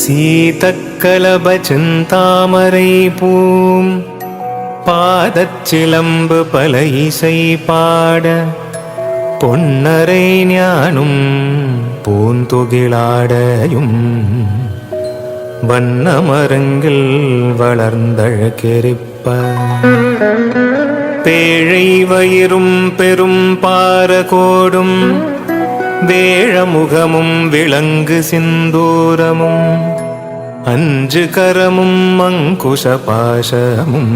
சீதக்கலபிந்தாமரை boom பாதச்சிலம்பு பல இசை பாட பொன்னரை ஞானும் பூந்துகிலாடையும் வண்ணமரங்கில் வளர்ந்தழகெரிப்ப பேழை வயிறும் பெரும் பாரகோடும் வேழமுகமும் விளங்கு சிந்தூரமும் அஞ்சு கரமும் மங்குஷ பாசமும்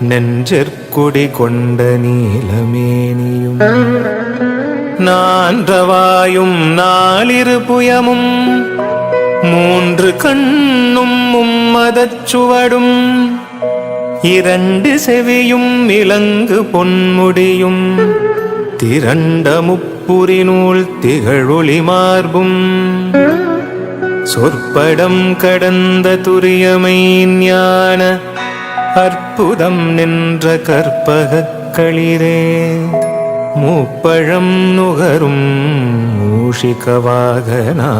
நெஞ்சற்குடி கொண்ட நீலமேனியும். நான்றவாயும் நாலிரு புயமும் மூன்று கண்ணும் மும்மதச்சுவடும் இரண்டு செவியும் இலங்கு பொன்முடியும் திரண்ட முப்புரி நூல் திகழொளி மார்பும். சொற்படம் கடந்த துரியமை ஞான அற்புதம் நின்ற கற்பக களிரே. மூப்பழம் நுகரும் மூஷிகவாகனா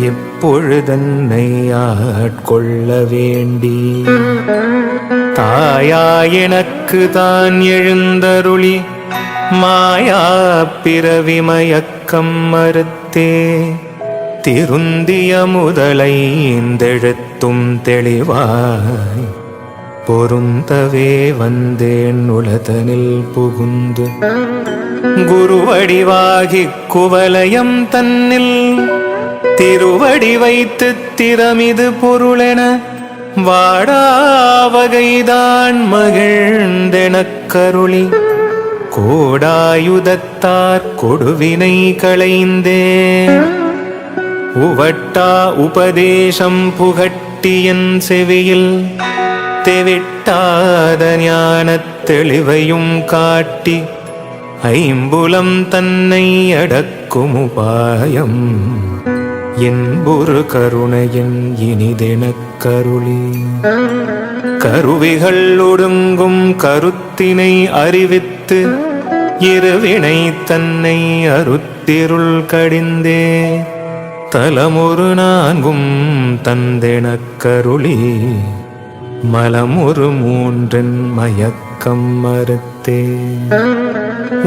எப்பொழுதன்னை ஆட்கொள்ள வேண்டி? தாயா எனக்கு தான் எழுந்தருளி மாயா பிறவிமயக்கம் மறுத்தே. திருந்திய முதலை இந்தெழுத்தும் தெளிவாய். பொருந்தவே வந்தேன் உலதனில் புகுந்து. குருவடிவாகி குவலயம் தன்னில். திருவடி வைத்து திறமிது பொருளென. வாடாவகைதான் மகிழ்ந்தெனக் கருளி கோடாயுதத்தார் கொடுவினை களைந்தே உவட்டா உபதேசம் புகட்டியன் செவியில் தெவிட்டாத ஞானத் தெளிவையும் காட்டி ஐம்புலம் தன்னை அடக்கும் உபாயம். என்புரு கருணையின் இனிதெனக் கருளி. கருவிகள் ஒடுங்கும் கருத்தினை அறிவித்து இருவினை தன்னை அருத்திருள் கடிந்தே. தலமொரு நான்கும் தந்தெனக் கருளி மலமொரு மூன்றின் மயக்கம் மறுத்தே.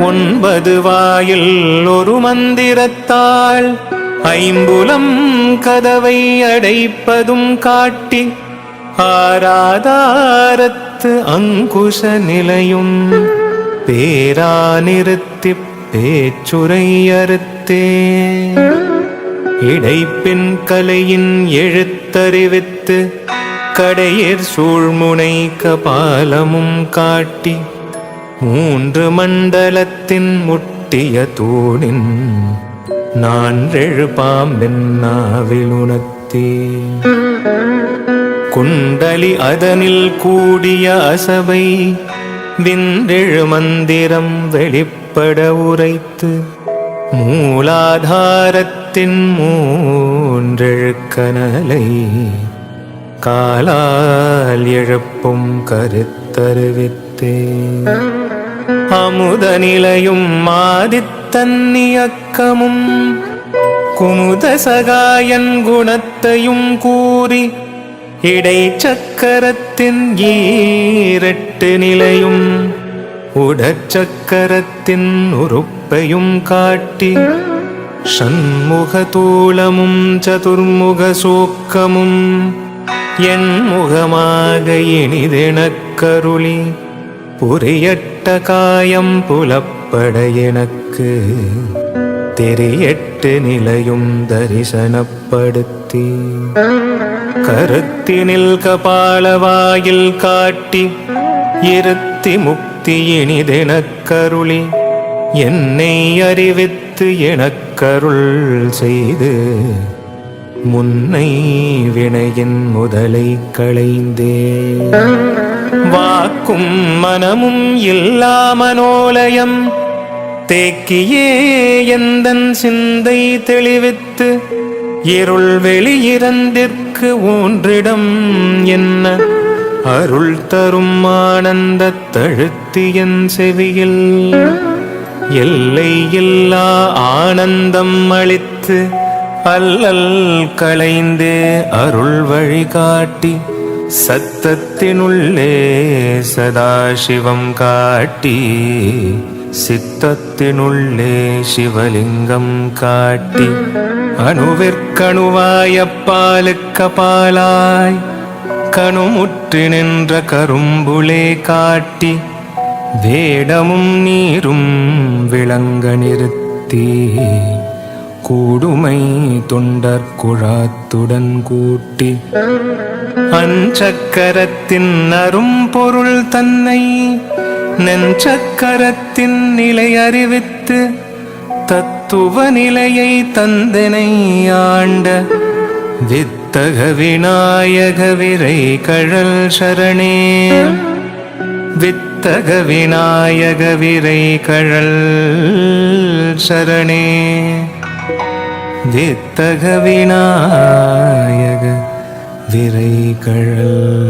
ஒன்பது வாயில் ஒரு மந்திரத்தாள் ஐம்புலம் கதவை அடைப்பதும் காட்டி ஆராதாரத்து அங்குஷ நிலையும். பேரா நிறுத்தி பேச்சுரையறுத்தே இடைப்பின் கலையின் எழுத்தறிவித்து கடையர் சூழ்முனை கபாலமும் காட்டி மூன்று மண்டலத்தின் முட்டிய தூணின் நான்றெழு பாம்பின் நாவிலுணத்தே குண்டலி அதனில் கூடிய அசபை விந்தெழு மந்திரம் வெளிப்பட உரைத்து மூலாதாரத்தின் மூன்றெழுக்கனலை காலால் எழுப்பும் கருத்தருவித்தே அமுத நிலையும் மாதித்தன்னியக்கமும் குமுத சகாயன் குணத்தையும் கூறி இடை சக்கரத்தின் ஈரட்டு நிலையும் உடச்சக்கரத்தின் உறுப்பையும் காட்டி சண்முகதூலமும் சதுர்முக சூக்கமும் என் முகமாக இனிதெனக்கருளி புரியட்ட காயம் புலப்பட எனக்கு தெரியட்டு நிலையும் தரிசனப்படுத்தி. கருத்தினில் கபாலவாயில் காட்டி இருத்தி முக்தி இனிதெனக் கருளி என்னை அறிவித்து எனக்கருள் செய்து முன்னை வினையின் முதலை களைந்தே. வாக்கும் மனமும் இல்லா மனோலயம் தேக்கியே எந்தன் சிந்தை தெளிவித்து இருள் வெளியிறந்திற்கு ஒன்றிடம் என்ன? அருள் தரும் ஆனந்த தழுத்தியன் செவியில். எல்லை இல்லா ஆனந்தம் அளித்து அல்லல் களைந்தே அருள் வழிகாட்டி சத்தத்தினுள்ளே சதாசிவம் காட்டி. சித்தத்தினுள்ளே சிவலிங்கம் காட்டி அணுவிற்கணுவாயப்பாலுக்க பாலாய் கணுமுற்று நின்ற கரும்புளே காட்டி வேடமும் நீரும் விளங்க நிறுத்தி கூடுமை தொண்டர் குழாத்துடன் கூட்டி அஞ்சக்கரத்தின் அரும்பொருள் தன்னை நெஞ்சக்கரத்தின் நிலை அறிவித்து தத்துவ நிலையை தந்தனை ஆண்ட வித்தக விநாயக விரை கழல் சரணே. வித்தக விநாயக விரை கழல் சரணே. வித்தக விநாயக விரை கழல்